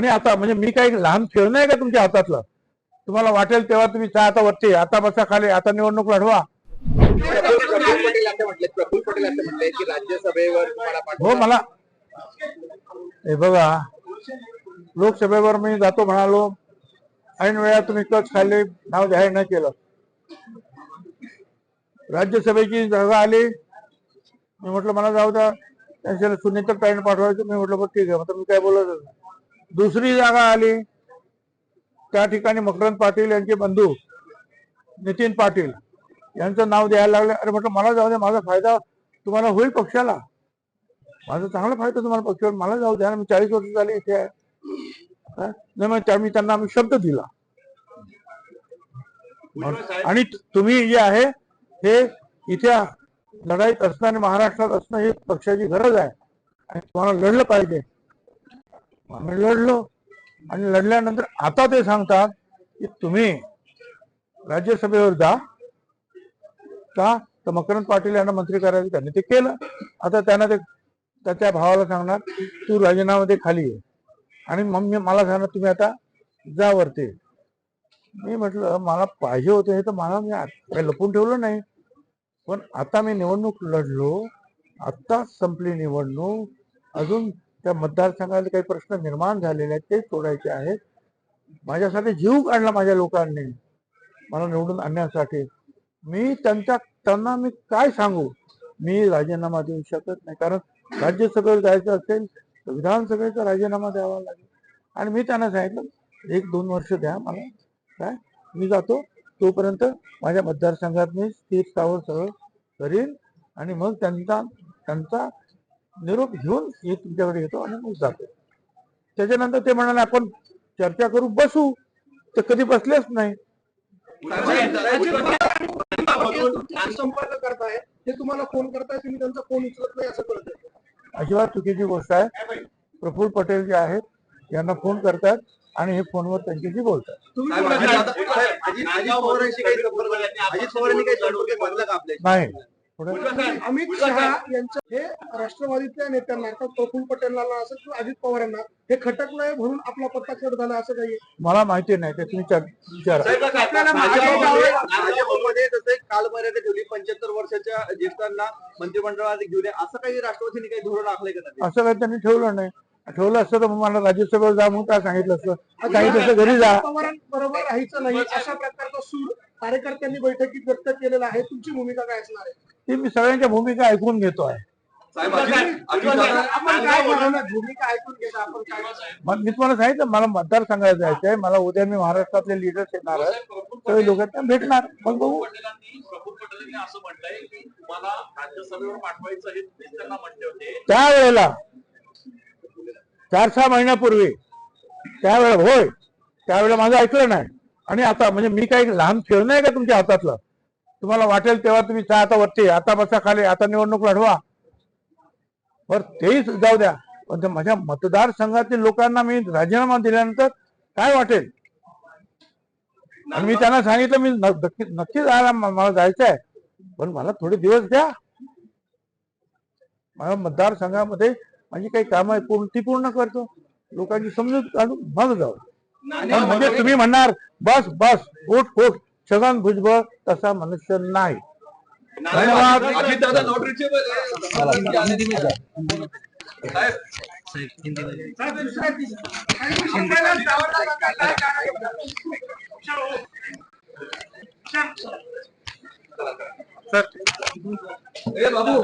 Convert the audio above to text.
आणि आता म्हणजे मी काही लहान खेळणं आहे का तुमच्या हातातलं? तुम्हाला वाटेल तेव्हा तुम्ही चहा आता वरती. आता बसा खाली. आता निवडणूक लढवा. हो मला हे बघा. लोकसभेवर मी जातो म्हणालो. ऐन वेळा तुम्ही कच खाल्ले नाव जाहीर नाही केलं. राज्यसभेची जागा आली. मी म्हटलं मला जाऊ द्या. त्यांच्याला सुनीता टाईम पाठवायचं. मी म्हटलं बघ ठीक आहे. मग मी काय बोलत नाही. दुसरी जागा आली. त्या ठिकाणी मकरंद पाटील यांचे बंधू नितीन पाटील यांचं नाव द्यायला लागले. अरे म्हटलं मला जाऊ द्या माझा फायदा तुम्हाला होईल पक्षाला. माझा चांगला फायदा तुम्हाला पक्षावर मला जाऊ द्या. मी चाळीस वर्ष झाले इथे आहे. नाही मग त्या- मी त्यांना आम्ही शब्द दिला. आणि तुम्ही जे आहे हे इथे लढाईत असणं आणि महाराष्ट्रात असणं ही पक्षाची गरज आहे. आणि तुम्हाला लढलं पाहिजे. आम्ही लढलो. आणि लढल्यानंतर आता ते सांगतात की तुम्ही राज्यसभेवर जा. का? तर मकरंद पाटील यांना मंत्री करायचं त्यांनी ते केलं. आता त्यांना ते त्याच्या भावाला सांगणार तू राजीनामा ते खाली ये. आणि मग मी मला सांगणार तुम्ही आता जा वरती. मी म्हटलं मला पाहिजे होतं हे तर मला मी काही लपून ठेवलं नाही. पण आता मी निवडणूक लढलो. आत्ता संपली निवडणूक. अजून त्या मतदारसंघात काही प्रश्न निर्माण झालेले आहेत ते सोडायचे आहेत. माझ्यासाठी जीव काढला माझ्या लोकांनी मला निवडून आणण्यासाठी. मी त्यांच्या त्यांना मी काय सांगू? मी राजीनामा देऊ शकत नाही. कारण राज्यसभेवर जायचं असेल तर विधानसभेचा राजीनामा द्यावा लागेल. आणि मी त्यांना सांगितलं एक दोन वर्ष द्या मला. काय? मी जातो. तोपर्यंत माझ्या मतदारसंघात मी स्थिर स्थावर सगळं करीन. आणि मग त्यांचा त्यांचा निरोप घेऊन मी तुमच्याकडे येतो आणि मग जातो. त्याच्यानंतर ते म्हणाले आपण चर्चा करू बसू. तर कधी बसलेच नाही. संपर्क करताय ते तुम्हाला फोन करताय तुम्ही त्यांचा फोन उचलत नाही असं अजिबात चुकीची गोष्ट आहे. प्रफुल्ल पटेल जे आहेत यांना फोन करतात आणि हे फोनवर त्यांच्याशी बोलतात. नाही. अमित शहा यांचं हे राष्ट्रवादीतल्या नेत्यांना अर्थात प्रफुल्ल पटेलला असेल किंवा अजित पवारांना? हे खटकलंय म्हणून आपला पत्ता कट झाला असं काही मला माहिती नाही ते तुम्ही चर- विचारा. आपल्याला भाजपमध्ये जसे काल मर्यादा ठेवली पंच्याहत्तर वर्षाच्या ज्येष्ठांना मंत्रिमंडळात घेऊन असं काही राष्ट्रवादीने काही धोरण आखलंय का? असं काही त्यांनी ठेवलं नाही. ठेवलं असतं तर मग मला राज्यसभेवर जा म्हणून काय सांगितलं असतं? सांगितलं असतं घरी जा. पवारांबरोबर राहायचं नाही. अशा प्रकारचा सूर कार्यकर्त्यांनी बैठकीत व्यक्त केलेला आहे. तुमची भूमिका काय असणार आहे? ती मी सगळ्यांच्या भूमिका ऐकून घेतो आहे साहेब अजित- अजितदादा- आपण काय बोलणार भूमिका ऐकून घेता आपण काय मग मी तुम्हाला सांगितलं मला मतदारसंघात जायचं आहे मला उद्या मी महाराष्ट्रातले लिडर्स येणार आहेत. सगळे लोक त्यांना भेटणार. मग बघू. पटेलांनी प्रफुल्ल पटेलांनी असं म्हटलंय की तुम्हाला राज्यसभेवर पाठवायचं हे तुम्हीच त्यांना म्हटले होते. त्यावेळेला चार सहा महिन्यापूर्वी त्यावेळेला होय त्यावेळेला माझं ऐकलं नाही. आणि आता म्हणजे मी काही लहान खेळणं आहे का तुमच्या हातातलं? तुम्हाला वाटेल तेव्हा तुम्ही जा आता वरती आता बसा खाली. आता निवडणूक लढवा. बर तेही जाऊ द्या. पण माझ्या मतदारसंघातील लोकांना मी राजीनामा दिल्यानंतर काय वाटेल? आणि मी त्यांना सांगितलं मी नक्की नक्की जायला मला जायचं आहे. पण मला थोडे दिवस द्या. माझ्या मतदारसंघामध्ये माझी काही कामं आहेत पूर्ण ती पूर्ण करतो. लोकांची समजूत काढून मग जाऊ. म्हणजे तुम्ही म्हणणार बस बस उठ उठ. छगन भुजबळ तसा मनुष्य नाही. धन्यवाद. ए बाबू.